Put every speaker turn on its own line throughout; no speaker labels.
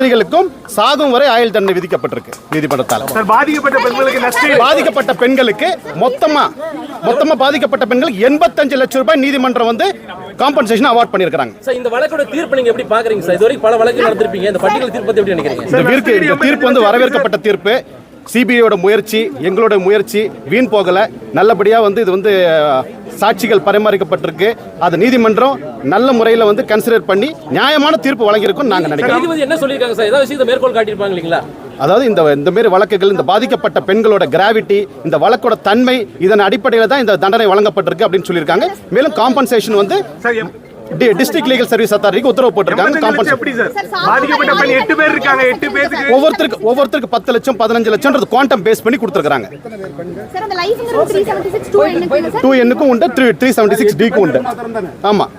எதிரிகளுக்கும் சாகும் வரை ஆயுள் தண்டனை விதிக்கப்பட்டிருக்கு நீதிமன்றத்தால்.
சார் பாதிக்கப்பட்ட பெண்களுக்கு
மொத்தமா மொத்தமா பாதிக்கப்பட்ட பெண்களுக்கு எண்பத்தஞ்சு லட்சம் ரூபாய் நீதிமன்றம் வந்து காம்பன்சேஷன் அவார்ட் பண்ணியிருக்காங்க
சார் இந்த வழக்கோட தீர்ப்பு நீங்க எப்படி பாக்குறீங்க சார்? இது வரைக்கும் பல வழக்குகள் நடந்திருப்பீங்க. இந்த பட்டியல் தீர்ப்பு எப்படி நினைக்கிறீங்க?
இந்த தீர்ப்பு வந்து வரவேற்கப்பட்ட தீர்ப்பு. சிபிஐயோட முயற்சி எங்களோட முயற்சி வீண் போகல. நல்லபடியா வந்து இது வந்து சாட்சிகள் பரிமாறிக்கப்பட்டிருக்கு. அது நீதிமன்றம் நல்ல முறையில் வந்து கன்சிடர் பண்ணி நியாயமான தீர்ப்பு வழங்கியிருக்கும் நாங்கள் நினைக்கிறோம்.
என்ன சொல்லியிருக்காங்க சார்? ஏதாவது விஷயத்தை மேற்கோள் காட்டியிருப்பாங்க இல்லைங்களா?
அதாவது இந்த இந்த மாதிரி வழக்குகள் இந்த பாதிக்கப்பட்ட பெண்களோட கிராவிட்டி இந்த வழக்கோட தன்மை இதன் அடிப்படையில் தான் இந்த தண்டனை வழங்கப்பட்டிருக்கு அப்படின்னு சொல்லியிருக்காங்க. மேலும் காம்பன்சேஷன் வந்து டிஸ்ட்ரிக்ட் லீகல் சர்வீஸ் அத்தாரிட்டிக்கு உத்தரவு போட்டிருக்காங்க. Compensation
sir? பாதிக்கப்பட்ட பெண் எட்டு பேர் இருக்காங்க எட்டு பேருக்கு
ஒவ்வொருத்தருக்கு ஒவ்வொருத்தருக்கு பத்து லட்சம் பதினஞ்சு லட்சம்ன்றது குவாண்டம் பேஸ் பண்ணி கொடுத்துருக்காங்க
டூ
எண்ணுக்கும் உண்டு த்ரீ த்ரீ செவன்டி சிக்ஸ் டிக்கும் உண்டு. ஆமாம்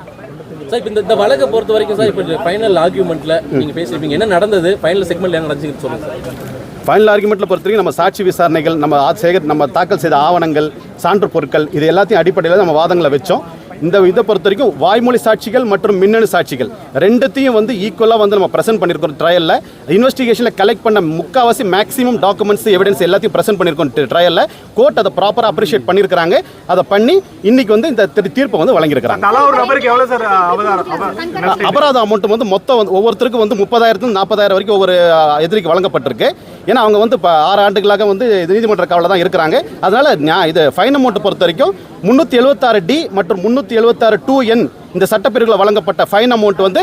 சார் இப்போ இந்த வழக்கை பொறுத்த வரைக்கும் சார் இப்போ ஃபைனல் ஆர்கியூமெண்ட்ல நீங்க பேசியிருப்பீங்க. என்ன நடந்தது? ஃபைனல் செக்மெண்ட்ல என்ன நடந்துச்சுன்னு சொல்லுங்க சார்.
ஃபைனல் ஆர்குமெண்ட்டில் பொறுத்த வரைக்கும் நம்ம சாட்சி விசாரணைகள் நம்ம சேகர் நம்ம தாக்கல் செய்த ஆவணங்கள் சான்று பொருட்கள் இது எல்லாத்தையும் அடிப்படையில் நம்ம வாதங்களை வச்சோம். இந்த இதை பொறுத்த வரைக்கும் வாய்மொழி சாட்சிகள் மற்றும் மின்னணு சாட்சிகள் ரெண்டுத்தையும் வந்து ஈக்குவலாக வந்து நம்ம ப்ரெசென்ட் பண்ணியிருக்கோம் ட்ரையலில் இன்வெஸ்டிகேஷனில் கலெக்ட் பண்ண முக்காவாசி மேக்ஸிமம் டாக்குமெண்ட்ஸ் எவிடன்ஸ் எல்லாத்தையும் ப்ரெசென்ட் பண்ணியிருக்கோம் ட்ரையலில் கோர்ட் அதை ப்ராப்பராக அப்ரிஷியேட் பண்ணியிருக்கிறாங்க அதை பண்ணி இன்னைக்கு வந்து இந்த திரு- தீர்ப்பை வந்து வழங்கியிருக்கிறாங்க? அபராத அமௌண்ட் வந்து மொத்தம் வந்து ஒவ்வொருத்தருக்கும் வந்து முப்பதாயிரத்துல நாற்பதாயிரம் வரைக்கும் ஒவ்வொரு எதிரிக்கு வழங்கப்பட்டிருக்கு. ஏன்னா அவங்க வந்து இப்போ ஆறு ஆண்டுகளாக வந்து இது நீதிமன்ற காவலில் தான் இருக்கிறாங்க. அதனால் நியா- இது ஃபைன் அமௌண்ட்டை பொறுத்த வரைக்கும் முந்நூற்றி எழுபத்தாறு டி மற்றும் முந்நூற்றி எழுபத்தாறு டூ என் இந்த சட்டப்பிரிவுகளில் வழங்கப்பட்ட ஃபைன் அமௌண்ட் வந்து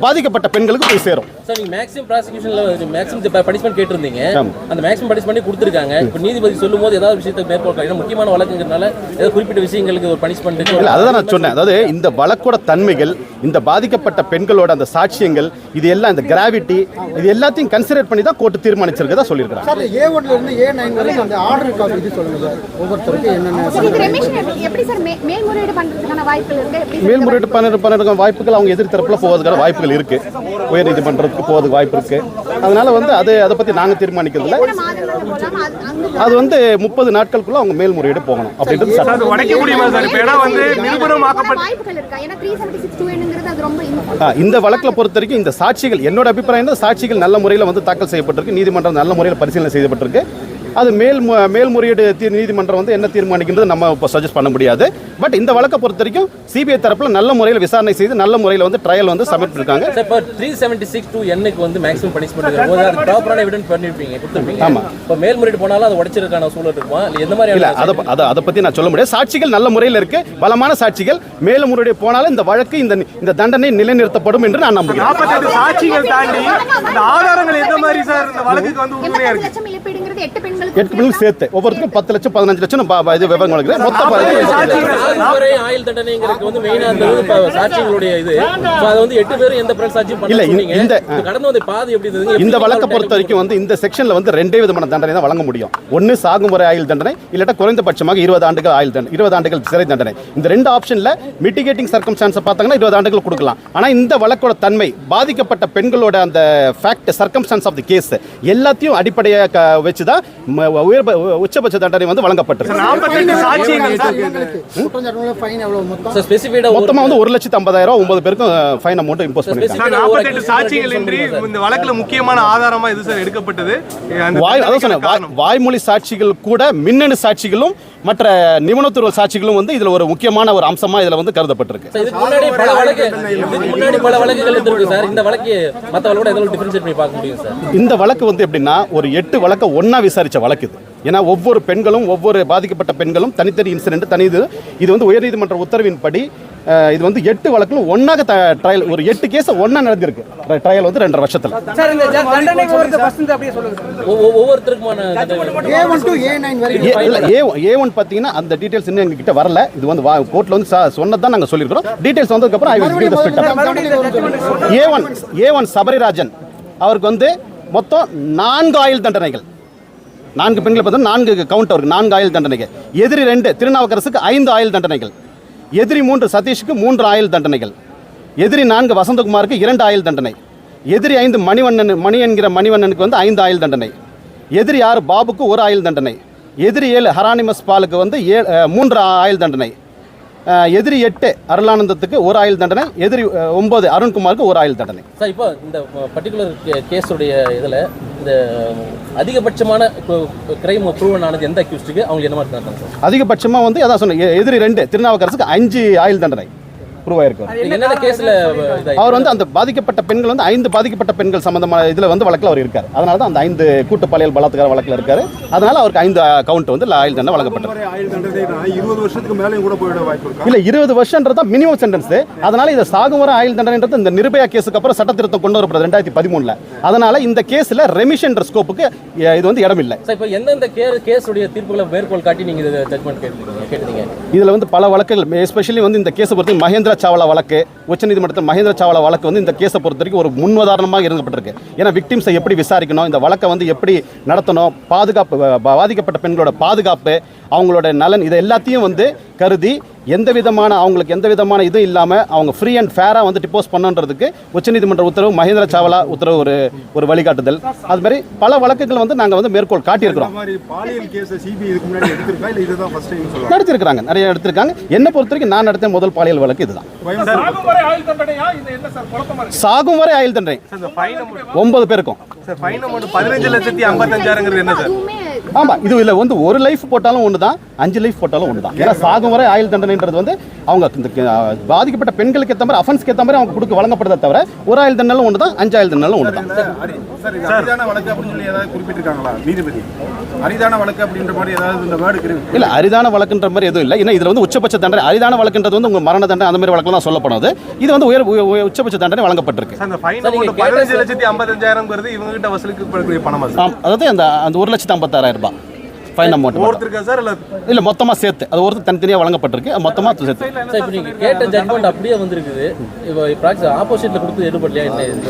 பாதிக்கப்பட்ட பெண்களுக்கு போய் சேரும்.
சார் நீங்க மேக்ஸிமம் ப்ராசிக்யூஷன்ல மேக்ஸிமம் பனிஷ்மெண்ட் கேட்டிருந்தீங்க. அந்த மேக்ஸிமம் பனிஷ்மெண்ட் கொடுத்துருக்காங்க. இப்போ நீதிபதி சொல்லும் போது ஏதாவது விஷயத்தை மேற்கோள் காட்டி- ஏன்னா முக்கியமான வழக்குங்கிறதுனால ஏதாவது குறிப்பிட்ட விஷயங்களுக்கு ஒரு பனிஷ்மெண்ட்
இல்லை அதுதான் நான் சொன்னேன். அதாவது இந்த வழக்கோட தன்மைகள் இந்த பாதிக்கப்பட்ட பெண்களோட அந்த சாட்சியங்கள் இது எல்லாம் இந்த கிராவிட்டி இது எல்லாத்தையும் கன்சிடர் பண்ணி தான் கோர்ட்டு தீர்மானிச்சிருக்கதா சொல்லியிருக்கிறாங்க.
சார் ஏ ஒன்ல இருந்து ஏ நைன் வரைக்கும் அந்த ஆர்டர் காப்பி இது சொல்லுங்க. சார் ஒவ்வொருத்தருக்கும் என்னென்ன
மேல்முறையீடு
பண்ண பண்ணதுக்கான வாய்ப்புகள் அவங்க எதிர் தரப்புல போவதுக்கான வாய்ப்புகள் இருக்கு. உயர் நீதிமன்றத்துக்கு போவதுக்கு வாய்ப்பு இருக்கு. அதனால வந்து அது அதை பத்தி நாங்க தீர்மானிக்கிறது இல்ல
எத்தனை மாதங்கள் போகலாம் அது
வந்து முப்பது நாட்களுக்குள்ள அவங்க மேல்முறையீடு போகணும் அப்படின்றது இந்த வழக்கில் பொறுத்த வரைக்கும் இந்த சாட்சிகள் என்னோட அபிப்பிராயம் சாட்சிகள் நல்ல முறையில் வந்து தாக்கல் செய்யப்பட்டிருக்கு. நீதிமன்றம் நல்ல முறையில் பரிசீலனை செய்யப்பட்டிருக்கு. அது மேல் மேல்முறையீடு தீர் நீதிமன்றம் வந்து என்ன தீர்மானிக்கின்றது நம்ம இப்போ சஜஸ்ட் பண்ண முடியாது. பட் இந்த வழக்கை பொறுத்த வரைக்கும் சிபிஐ தரப்புல நல்ல முறையில் விசாரணை செய்து நல்ல முறையில் வந்து ட்ரையல் வந்து சப்மிட் பண்ணிருக்காங்க.
இப்போ த்ரீ செவன்டி சிக்ஸ் டூ எண்ணுக்கு வந்து மேக்ஸிமம் பனிஷ்மெண்ட் போது அது ப்ராப்பரான எவிடன்ஸ் பண்ணிருப்பீங்க கொடுத்துருப்பீங்க.
ஆமா.
இப்போ மேல்முறையீடு போனாலும் அது உடைச்சிருக்கான சூழல் இருக்குமா? இல்லை எந்த மாதிரி
இல்ல அதை அதை அதை பத்தி நான் சொல்ல முடியாது. சாட்சிகள் நல்ல முறையில் இருக்கு. பலமான சாட்சிகள். மேலும் முறையை போனாலும் இந்த வழக்கு இந்த இந்த தண்டனை நிலைநிறுத்தப்படும் என்று நான் நம்புகிறேன்.
நாற்பத்தெட்டு சாட்சிகள் தாண்டி இந்த ஆதாரங்கள் எந்த மாதிரி சார் இந்த வழக்குக்கு வந்து உண்மையா
எண்பத்தஞ்சு
இருக்கு
எட்டு
பிள்ளைகள் சேர்த்து ஒவ்வொருத்தருக்கும் பத்து லட்சம் பதினஞ்சு லட்சம் இது விவரம் வழங்குறேன் மொத்த
ஆயுள் தண்டனைங்கிறது வந்து மெயினா இருந்தது சாட்சிகளுடைய இது. அது வந்து எட்டு பேரும் எந்த பிறகு சாட்சியும்
இல்ல, இந்த-
கடந்து வந்த பாதி எப்படி இருந்தது?
இந்த வழக்கை பொறுத்த வரைக்கும் வந்து இந்த செக்ஷன்ல வந்து ரெண்டே விதமான தண்டனை தான் வழங்க முடியும். ஒன்னு சாகும் வரை ஆயுள் தண்டனை இல்லாட்டா குறைந்தபட்சமாக இருபது ஆண்டுகள் ஆயுள் தண்டனை இருபது ஆண்டுகள் சிறை தண்டனை. இந்த ரெண்டு ஆப்ஷன்ல மிட்டிகேட்டிங் சர்க்கம்ஸ்டான்ஸ் பார்த்தாங்கன்னா இருபது ஆண்டுகள் கொடுக்கலாம். ஆனா இந்த வழக்கோட தன்மை பாதிக்கப்பட்ட பெண்களோட அந்த fact circumstances of the case எல்லாத்தையும் அடிப்படையாக வச்சு தான் உயர் உச்சபட்ச தண்டனை வந்து
எவ்வளவு மொத்தம்?
சார் ஸ்பெசிஃபைடா
மொத்தமா வந்து ஒரு லட்சத்து ஐம்பதாயிரம் ஒன்பது பேருக்கும் ஃபைன் அமௌண்ட் இம்போஸ் பண்ணிருக்காங்க
சாட்சிகள் இன்றி இந்த வழக்குல முக்கியமான ஆதாரமா இது சார் எடுக்கப்பட்டது?
வாய் அதான் சொன்னேன். வாய்மொழி சாட்சிகள் கூட மின்னணு சாட்சிகளும் மற்ற நிபுணத்துவ சாட்சிகளும் வந்து இதுல ஒரு முக்கியமான ஒரு அம்சமா இதுல வந்து கருதப்பட்டிருக்கு.
முன்னாடி பல வழக்கு இதுக்கு முன்னாடி பல வழக்குகள் இருந்திருக்கு சார். இந்த வழக்கு மற்ற வழக்கோட எதாவது டிஃபரன்ஷியேட் பண்ணி பார்க்க முடியும் சார்?
இந்த வழக்கு வந்து எப்படின்னா ஒரு எட்டு வழக்கை ஒண்ணா விசாரிச்ச வழக்கு இது ஏன்னா ஒவ்வொரு பெண்களும் ஒவ்வொரு பாதிக்கப்பட்ட பெண்களும் தனித்தனி இன்சிடென்ட் தனி இது இது வந்து உயர்நீதிமன்ற உத்தரவின்படி இது வந்து எட்டு வழக்கிலும் ஒன்னாக ட்ரையல் ஒரு எட்டு கேஸ் ஒண்ணா நடந்திருக்கு. ட்ரையல் வந்து ரெண்டரை வருஷத்துல.
A one to A nine வரைக்கும்
ஏ இல்ல ஏ ஏ ஒன் பார்த்தீங்கன்னா அந்த டீடைல்ஸ் இன்னும் எங்ககிட்ட வரல. இது வந்து கோர்ட்ல வந்து சொன்னது தான் நாங்கள் சொல்லியிருக்கிறோம். டீடைல்ஸ் வந்ததுக்கப்புறம் A one A one Sabarirajan. அவருக்கு வந்து மொத்தம் நான்கு ஆயுள் தண்டனைகள். நான்கு பெண்களை பார்த்தா நான்கு கவுண்ட் அவருக்கு. நான்கு ஆயுள் தண்டனைகள். எதிரி ரெண்டு திருநாவுக்கரசுக்கு ஐந்து ஆயுள் தண்டனைகள். எதிரி மூன்று சதீஷுக்கு மூன்று ஆயுள் தண்டனைகள். எதிரி நான்கு வசந்தகுமாருக்கு இரண்டு ஆயுள் தண்டனை. எதிரி ஐந்து மணிவண்ணன் மணி என்கிற மணிவண்ணனுக்கு வந்து ஐந்து ஆயுள் தண்டனை. எதிரி ஆறு பாபுக்கு ஒரு ஆயுள் தண்டனை. எதிரி ஏழு ஹரானிமஸ் பாலுக்கு வந்து ஏ மூன்று ஆயுள் தண்டனை. எதிரி எட்டு அருளானந்தத்துக்கு ஒரு ஆயுள் தண்டனை எதிரி ஒன்பது அருண்குமாருக்கு ஒரு ஆயுள் தண்டனை.
சார் இப்போ இந்த பர்டிகுலர் கேஸுடைய இதில் இந்த அதிகபட்சமான கிரைம் ப்ரூவன் ஆனது எந்த அக்யூஸ்டுக்கு அவங்க என்ன மாதிரி
அதிகபட்சமாக வந்து அதான் சொன்னேன் எதிரி ரெண்டு திருநாவுக்கரசுக்கு அஞ்சு ஆயுள் தண்டனை. ப்ரூவ் ஆயிருக்கு
நீங்க என்னென்ன கேஸில் இதாகி
அவர் வந்து அந்த பாதிக்கப்பட்ட பெண்கள் வந்து ஐந்து பாதிக்கப்பட்ட பெண்கள் சம்பந்தமான இதில் வந்து வழக்கில் அவர் இருக்கார். அதனால தான் அந்த ஐந்து கூட்டு பாலியல் பலாத்கார வழக்கில் இருக்காரு. அதனால அவருக்கு ஐந்து கவுண்ட் வந்து ஆயுள் தண்டனை வழங்கப்பட்டது.
ஆயுள் தண்டனை இருபது வருஷத்துக்கு மேலேயும் கூட போயிட வாய்ப்பு இருக்கா?
இல்ல இருபது வருஷன்றது தான் மினிமம் சென்டென்ஸ் அதனால இந்த சாகும் வரை ஆயுள் தண்டனைன்றது இந்த நிர்பயா கேஸுக்கு அப்புறம் சட்ட திருத்தம் கொண்டு வரப்படுது ரெண்டாயிரத்தி பதிமூணுல. அதனால இந்த கேஸ்ல ரெமிஷன்ற ஸ்கோப்புக்கு இது வந்து இடம் இல்லை
சார் இப்போ எந்தெந்த கேஸுடைய தீர்ப்புகளை மேற்கோள் காட்டி நீங்கள் இது
இதுல வந்து பல வழக்குகள் எஸ்பெஷலி வந்து இந்த கேஸை பொறுத்து மகேந்திர சாவலா வழக்கு உச்சநீதிமன்றத்தில் மகேந்திர சாவலா வழக்கு வந்து இந்த கேஸை பொறுத்த வரைக்கும் ஒரு முன்னுதாரணமாக இருக்கப்பட்டிருக்கு ஏன்னா விக்டிம்ஸை எப்படி விசாரிக்கணும் இந்த வழக்கை வந்து எப்படி நடத்தணும் பாதுகாப்பு பாதிக்கப்பட்ட பெண்களோட பாதுகாப்பு அவங்களோட நலன் இதை எல்லாத்தையும் வந்து கருதி எந்த விதமான அவங்களுக்கு எந்த விதமான இதுவும் இல்லாமல் அவங்க ஃப்ரீ அண்ட் ஃபேராக வந்து டிப்போஸ் பண்ணுன்றதுக்கு உச்சநீதிமன்ற உத்தரவு மகேந்திர சாவலா உத்தரவு ஒரு ஒரு வழிகாட்டுதல். அது மாதிரி பல வழக்குகள் வந்து நாங்கள் வந்து மேற்கோள் காட்டியிருக்கிறோம்.
மாதிரி பாலியல் கேஸ் சிபிஐ இதுக்கு முன்னாடி எடுத்திருக்கா? இல்ல இதுதான் ஃபர்ஸ்ட் டைம் சொல்லலாம்
நடத்திருக்கிறாங்க நிறைய எடுத்திருக்காங்க. என்னை பொறுத்த வரைக்கும் நான் நடத்திய முதல் பாலியல் வழக்கு இதுதான். சாகும் வரை ஆயுள் தண்டனை. ஒன்பது பேருக்கும்.
சார் ஃபைன் அமௌண்ட் பதினஞ்சு லட்சத்தி ஐம்பத்தஞ்சாயிரங்கிறது என்ன சார்?
அதுவுமே
ஆமா இது இல்ல வந்து ஒரு லைஃப் போட்டாலும் ஒன்று தான் அஞ்சு லைஃப் போட்டாலும் ஒன்று தான் ஏன்னா சாகும் வரை ஆயுள் தண்டனைன்றது வந்து அவங்க இந்த பாதிக்கப்பட்ட பெண்களுக்கு ஏற்ற மாதிரி அஃபென்ஸ்க்கு ஏற்ற மாதிரி அவங்க கொடுக்க வழங்கப்படுறத தவிர ஒரு ஆயுள் தண்டனும் ஒன்று தான் அஞ்சு ஆயுள் தண்டனும் ஒன்று தான்.
சார் இது அரிதான வழக்கு அப்படின்னு சொல்லி ஏதாவது குறிப்பிட்டிருக்காங்களா? நீதிபதி. அரிதான வழக்கு அப்படின்ற மாதிரி ஏதாவது இந்த வேர்டு இருக்கு
இல்ல அரிதான வழக்குன்ற மாதிரி எதுவும் இல்லை. ஏன்னா இதுல வந்து உச்சபட்ச தண்டனை அரிதான வழக்குன்றது வந்து உங்க மரண தண்டனை அந்த மாதிரி வழக்குல தான் சொல்லப்படுது. இது வந்து உயர் உய- உய- உச்சபட்ச தண்டனை வழங்கப்பட்டிருக்கு.
பதினஞ்சு லட்சத்தி ஐம்பத்தஞ்சாயிரங்கிறது இவங்க கிட்ட வசூலிக்கக்கூடிய பணமா
அதாவது அந்த அந்த ஒரு லட்சத்தி ஐம்பத்தாறாயிரம் ரூபாய். ஃபைன் அமௌண்ட்
ஒருத்தருக்கா சார் இல்ல
இல்ல மொத்தமா சேர்த்து. அது ஒருத்தர் தனித்தனியாக வழங்கப்பட்டிருக்கு. அது மொத்தமா சேர்த்து.
சார் இப்போ நீங்கள் கேட்ட ஜட்மெண்ட் அப்படியே வந்திருக்குது. இப்போ ப்ராக்டிஸ் ஆப்போசிட்டில் கொடுத்து எடுபடலையா என்ன? இது?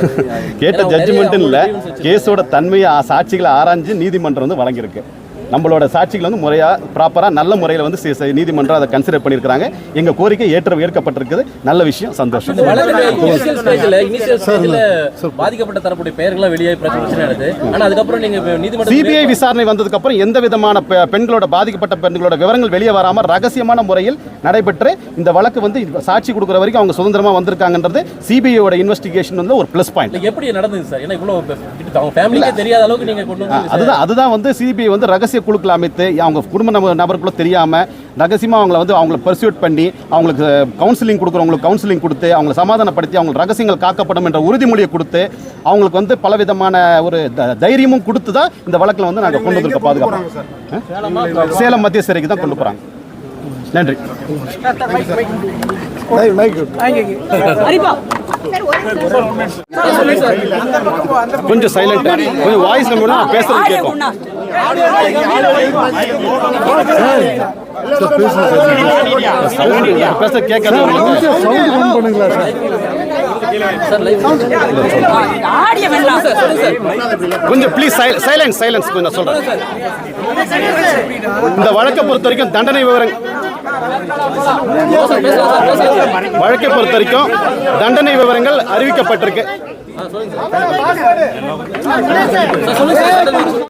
கேட்ட
ஏன்னா அவங்க நிறைய
ஜட்ஜ்மெண்ட் இல்ல. கேஸோட தன்மையை சாட்சிகளை ஆராய்ஞ்சு நீதிமன்றம் வந்து வழங்கியிருக்கு. நம்மளோட சாட்சிகள் வந்து முறையா ப்ராப்பரா நல்ல முறையில் வந்து நீதிமன்றம் அதை கன்சிடர் பண்ணியிருக்காங்க எங்க கோரிக்கை ஏற்ற ஏற்கப்பட்டிருக்குது நல்ல விஷயம் சந்தோஷம்.
பாதிக்கப்பட்ட தரப்புடைய பெயர்கள்லாம் வெளியே பிரச்சனை நடக்குது ஆனா அதுக்கப்புறம் நீங்க நீதிமன்றம்
சிபிஐ விசாரணை வந்ததுக்கு அப்புறம் எந்த விதமான பெண்களோட பாதிக்கப்பட்ட பெண்களோட விவரங்கள் வெளியே வராம ரகசியமான முறையில் நடைபெற்று இந்த வழக்கு வந்து சாட்சி கொடுக்குற வரைக்கும் அவங்க சுதந்திரமா வந்திருக்காங்கன்றது சிபிஐயோட இன்வெஸ்டிகேஷன் வந்து ஒரு ப்ளஸ் பாயிண்ட்
எப்படி நடந்தது சார்? ஏன்னா இவ்வளவு கிட்ட அவங்க ஃபேமிலிக்கே தெரியாத அளவுக்கு நீங்க கொண்டு
ஆ,
வந்து
அதுதான் அதுதான் வந்து சிபிஐ வந்து ரகசிய குழுக்கள் அமைத்து அவங்க குடும்ப நபர் நபருக்குள்ள தெரியாம ரகசியமா அவங்கள வந்து அவங்கள பர்சியூட் பண்ணி அவங்களுக்கு கவுன்சிலிங் கொடுக்குறவங்களுக்கு கவுன்சிலிங் கொடுத்து அவங்களை சமாதானப்படுத்தி அவங்க ரகசியங்கள் காக்கப்படும் என்ற உறுதிமொழியை கொடுத்து அவங்களுக்கு வந்து பலவிதமான ஒரு த- தைரியமும் கொடுத்து தான் இந்த வழக்கில் வந்து நாங்கள் கொண்டு வந்திருக்க
போறாங்க
பாதுகாப்பு.
சார்.
சேலம் மத்திய சிறைக்கு தான் கொண்டு போறாங்க. நன்றி. கொஞ்சம் சைலண்ட் கொஞ்சம் வாய்ஸ் நம்ம பேசுறது கேட்கும் பேச கேட்காது கொஞ்சம் ப்ளீஸ் சைலன்ஸ் சைலன்ஸ் கொஞ்சம் சொல்றேன். இந்த வழக்கை பொறுத்த வரைக்கும் தண்டனை விவரம் வழக்கை பொறுத்த வரைக்கும் தண்டனை விவரங்கள் அறிவிக்கப்பட்டிருக்கு.